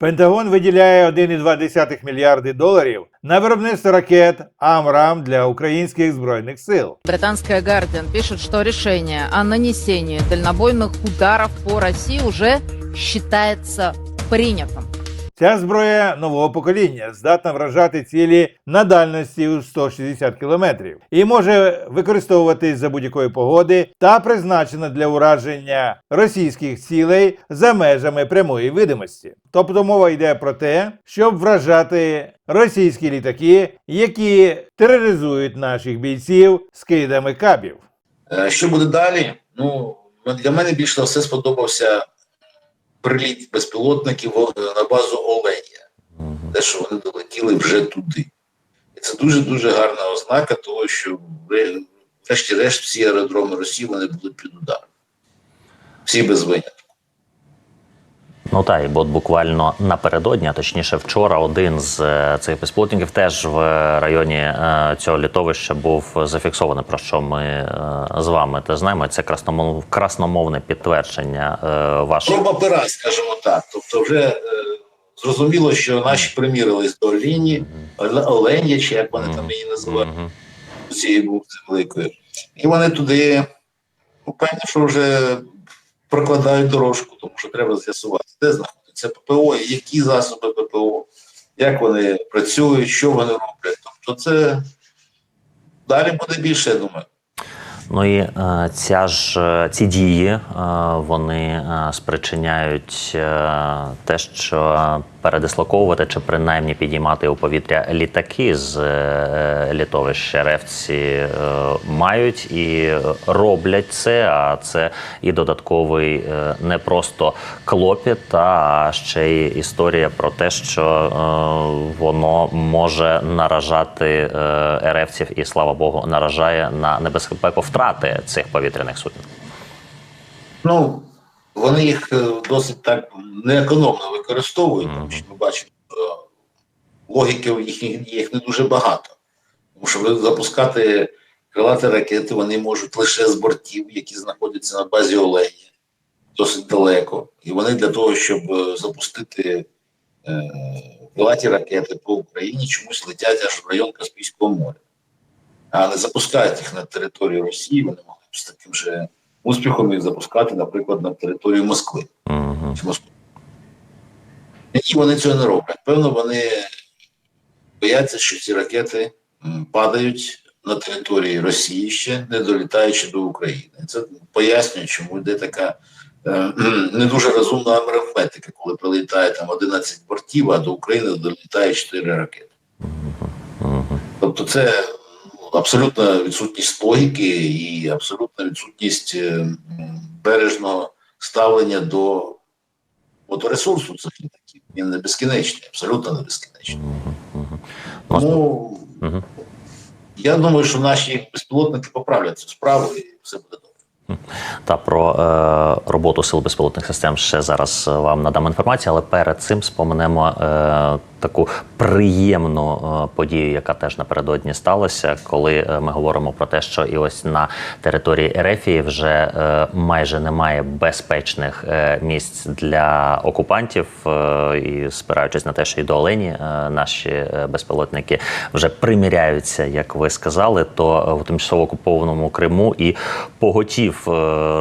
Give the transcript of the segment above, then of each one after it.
Пентагон виділяє 1,2 мільярди доларів на виробництво ракет Амрам для українських збройних сил. Британська Гардіан пише, що рішення о нанесенні дальнобойних ударів по Росії вже вважається принятым. Ця зброя нового покоління здатна вражати цілі на дальності у 160 кілометрів і може використовуватись за будь-якої погоди та призначена для ураження російських цілей за межами прямої видимості. Тобто мова йде про те, щоб вражати російські літаки, які тероризують наших бійців скидами кабів. Е, Що буде далі? Ну для мене більше за все сподобався приліт безпілотників на базу Оленя. Те, що вони долетіли вже туди. І це дуже дуже гарна ознака того, що вре- врешті-решт всі аеродроми Росії вони були під ударом. Всі без винятку. Ну так, і бо буквально напередодні, а точніше вчора, один з е, цих безпілотників теж в районі е, цього літовища був зафіксований, про що ми е, з вами те знаємо. Це красномов, красномовне підтвердження ваших. Проба пера, скажімо так. Тобто, вже зрозуміло, що наші примірились до Олені, Оленя, чи як вони там її називають. Цієї бухти великої. І вони туди, ну, певно, що вже прокладають дорожку, тому що треба з'ясувати, де знаходиться ППО, які засоби ППО, як вони працюють, що вони роблять. Тобто це далі буде більше, я думаю. Ну і е, ця ж е, ці дії е, вони спричиняють те, що передислоковувати чи принаймні підіймати у повітря літаки з е, літовища ревці е, мають і роблять це. А це і додатковий е, не просто клопіт, а ще й історія про те, що е, воно може наражати е, РФців і слава Богу, наражає на небезпеку втрати цих повітряних суден. Ну, вони їх е, досить так неекономно використовують, тому що ми бачимо, логіки в їх, їх не дуже багато. Тому що запускати крилаті ракети вони можуть лише з бортів, які знаходяться на базі Олені, досить далеко. І вони для того, щоб е, запустити е, крилаті ракети по Україні, чомусь летять аж в район Каспійського моря. А не запускають їх на територію Росії, вони могли б з таким же успіхом їх запускати, наприклад, на територію Москви. Чи Москви. Ні, вони цього не роблять. Певно, вони бояться, що ці ракети падають на території Росії ще, не долітаючи до України. Це пояснює, чому йде така е, не дуже розумна арифметика, коли прилітає там 11 бортів, а до України долітає 4 ракети. Тобто це абсолютна відсутність логіки і абсолютна відсутність е, бережного ставлення до моторесурсу цих літаків. Він не безкінечний, абсолютно не безкінечний. Тому я думаю, що наші безпілотники поправлять цю справу і все буде добре. Та про е, роботу сил безпілотних систем ще зараз е, вам надам інформацію, але перед цим спомнемо е, таку приємну е, подію, яка теж напередодні сталася, коли е, ми говоримо про те, що і ось на території Ерефії вже е, майже немає безпечних місць для окупантів, і спираючись на те, що і до Олені наші безпілотники вже приміряються, як ви сказали, то в тимчасово окупованому Криму і поготів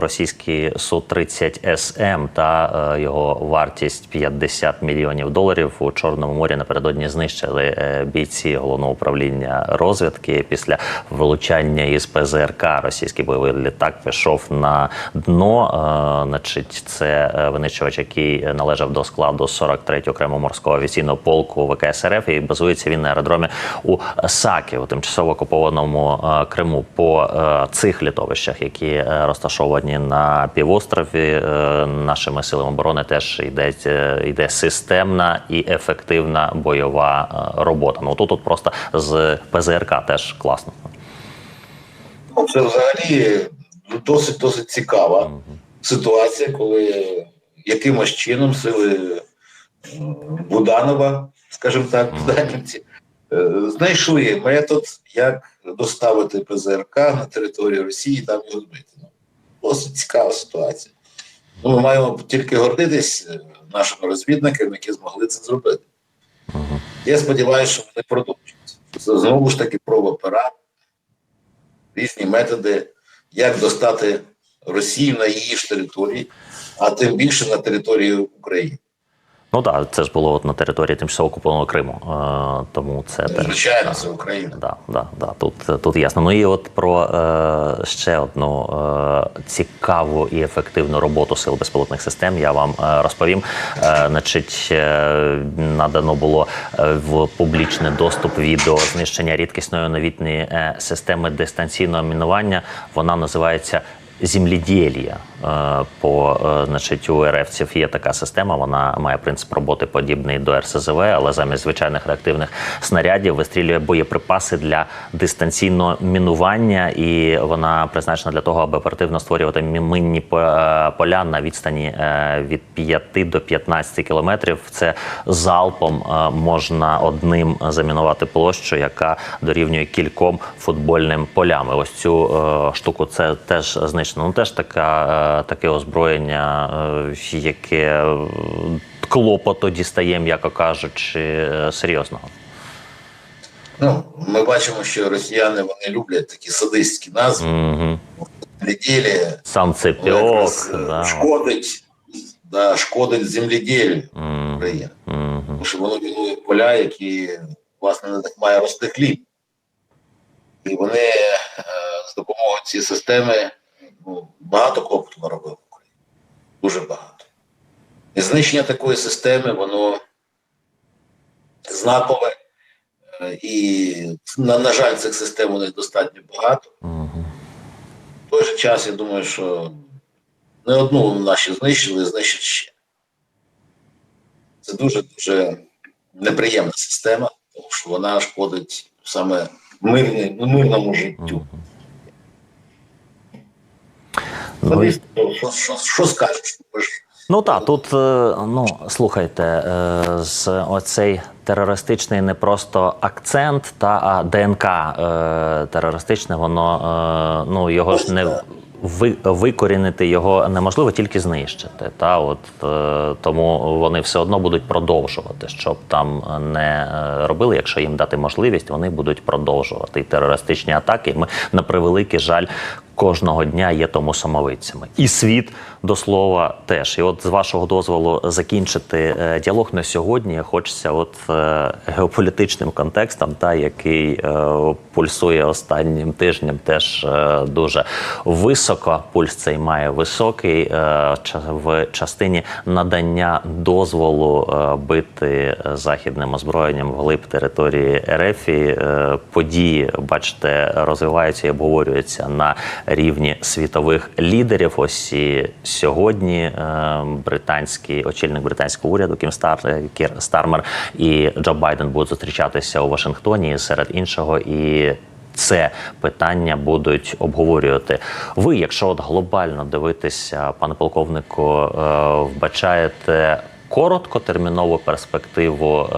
російський су 30 СМ та його вартість 50 мільйонів доларів у Чорному морі напередодні знищили е, бійці головного управління розвідки після влучання із ПЗРК. Російський бойовий літак пішов на дно. Е, Значить, це е, винищувач, який належав до складу 43-го окремого морського авіаційного полку ВКС РФ і базується він на аеродромі у Сакі, у тимчасово окупованому Криму. По цих літовищах, які розташовані на півострові, нашими силами оборони теж йде, йде системна і ефективна бойова е, робота. Ну тут, тут просто з ПЗРК теж класно. Ну, Це взагалі досить досить цікава ситуація, коли якимось чином сили е, Буданова, скажімо так, Буданівці, е, знайшли метод, як доставити ПЗРК на територію Росії і там його збити. Ну, Досить цікава ситуація. Ну, ми маємо тільки гордитись нашими розвідниками, які змогли це зробити. Я сподіваюся, що вони продовжуються. Знову ж таки проба пера, різні методи, як достати Росію на її ж території, а тим більше на території України. Ну так, це ж було от на території тимчасово окупованого Криму. Е, тому це теж. Звичайно, це Україна. Да, да, да, тут, тут ясно. Ну і от про е, ще одну е, цікаву і ефективну роботу сил безпілотних систем я вам е, розповім. Е, значить, е, надано було е, в публічний доступ відео знищення рідкісної новітньої е, системи дистанційного мінування. Вона називається. Земліділля Е, по е, значить у РФців є така система. Вона має принцип роботи подібний до РСЗВ, але замість звичайних реактивних снарядів вистрілює боєприпаси для дистанційного мінування, і вона призначена для того, аби оперативно створювати мі- минні е, поля на відстані від 5 до 15 кілометрів. Це залпом можна одним замінувати площу, яка дорівнює кільком футбольним полям. Ось цю штуку це теж знищено. Ну теж така, е, таке озброєння, е, яке е, клопоту дістає, м'яко кажучи, серйозного. Ну, ми бачимо, що росіяни вони люблять такі садистські назви. Угу. Неділі да. шкодить, да, шкодить земледіллю Мгм. України. Мгм. Тому що воно мінує поля, які власне на них має рости хліб. І вони з допомогою цієї системи ну, багато клопоту наробили в Україні. Дуже багато. І знищення такої системи, воно знакове. Е, І, на, на жаль, цих систем у них достатньо багато. В той же час я думаю, що не одну наші знищили, знищать ще. Це дуже дуже неприємна система, тому що вона шкодить саме мирному життю. Ну, що, що, скажеш? Ну так, тут е, ну слухайте, е, з оцей терористичний не просто акцент, та а ДНК е, терористичне, воно ну його ж не викорінити його неможливо, тільки знищити. Та от тому вони все одно будуть продовжувати, щоб там не робили. Якщо їм дати можливість, вони будуть продовжувати і терористичні атаки. Ми на превеликий жаль. Кожного дня є тому самовидцями, і світ до слова теж. І от з вашого дозволу закінчити е, діалог на сьогодні. Хочеться, от е, геополітичним контекстом, та який е, пульсує останнім тижнем, теж дуже високо. Пульс цей має високий в частині надання дозволу бити західним озброєнням вглиб території РФ. І, події, бачите, розвиваються і обговорюються на рівні світових лідерів. Ось і сьогодні е, британський очільник британського уряду Кім Стар Кір Стармер і Джо Байден будуть зустрічатися у Вашингтоні серед іншого і. Це питання будуть обговорювати. Ви, якщо от глобально дивитися, пане полковнику, е, вбачаєте короткотермінову перспективу е,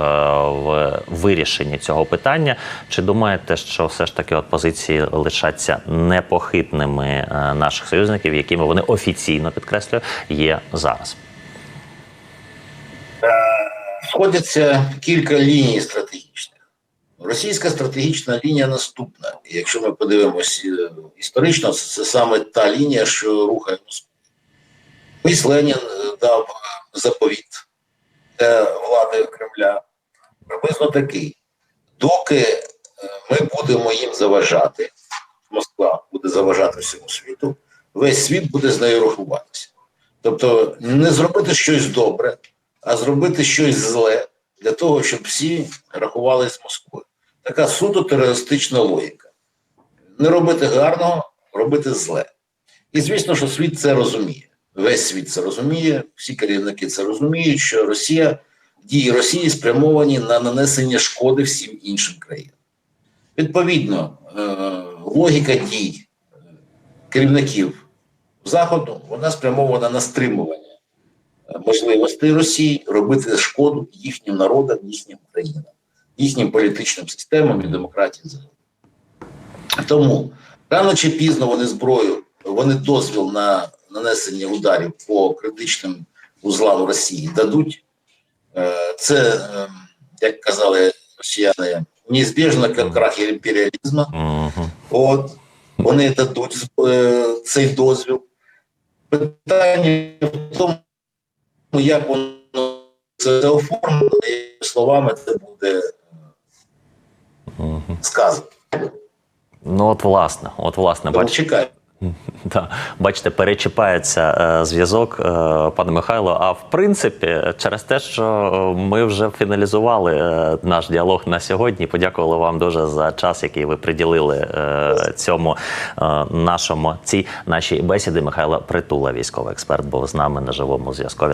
в вирішенні цього питання? Чи думаєте, що все ж таки от позиції лишаться непохитними е, наших союзників, якими вони офіційно підкреслюю, є зараз? сходяться кілька ліній стратегічних. Російська стратегічна лінія наступна. Якщо ми подивимося історично, це саме та лінія, що рухає Москву. Ось Ленін е, дав заповіт для влади Кремля. Приблизно такий. Доки е, ми будемо їм заважати, Москва буде заважати всьому світу, весь світ буде з нею рахуватися. Тобто не зробити щось добре, а зробити щось зле для того, щоб всі рахували з Москвою. Така суто терористична логіка. Не робити гарного, робити зле. І звісно, що світ це розуміє. Весь світ це розуміє, всі керівники це розуміють, що Росія дії Росії спрямовані на нанесення шкоди всім іншим країнам. Відповідно, е, логіка дій е, керівників Заходу вона спрямована на стримування е, можливостей Росії робити шкоду їхнім народам, їхнім країнам, їхнім політичним системам і демократії. Тому рано чи пізно вони зброю, вони дозвіл на нанесення ударів по критичним узла в Росії дадуть, е, це, е, як казали росіяни, неізбіжно крах імперіалізму. От вони дадуть е, цей дозвіл. Питання в тому, як воно це оформлено, і словами це буде сказано. Ну, от власне, от власне, бачите. Да. Бачите, перечіпається е, зв'язок, е, пане Михайло. А в принципі, через те, що е, ми вже фіналізували е, наш діалог на сьогодні, подякували вам дуже за час, який ви приділили е, цьому е, нашому цій нашій бесіді. Михайло Притула, військовий експерт, був з нами на живому зв'язку.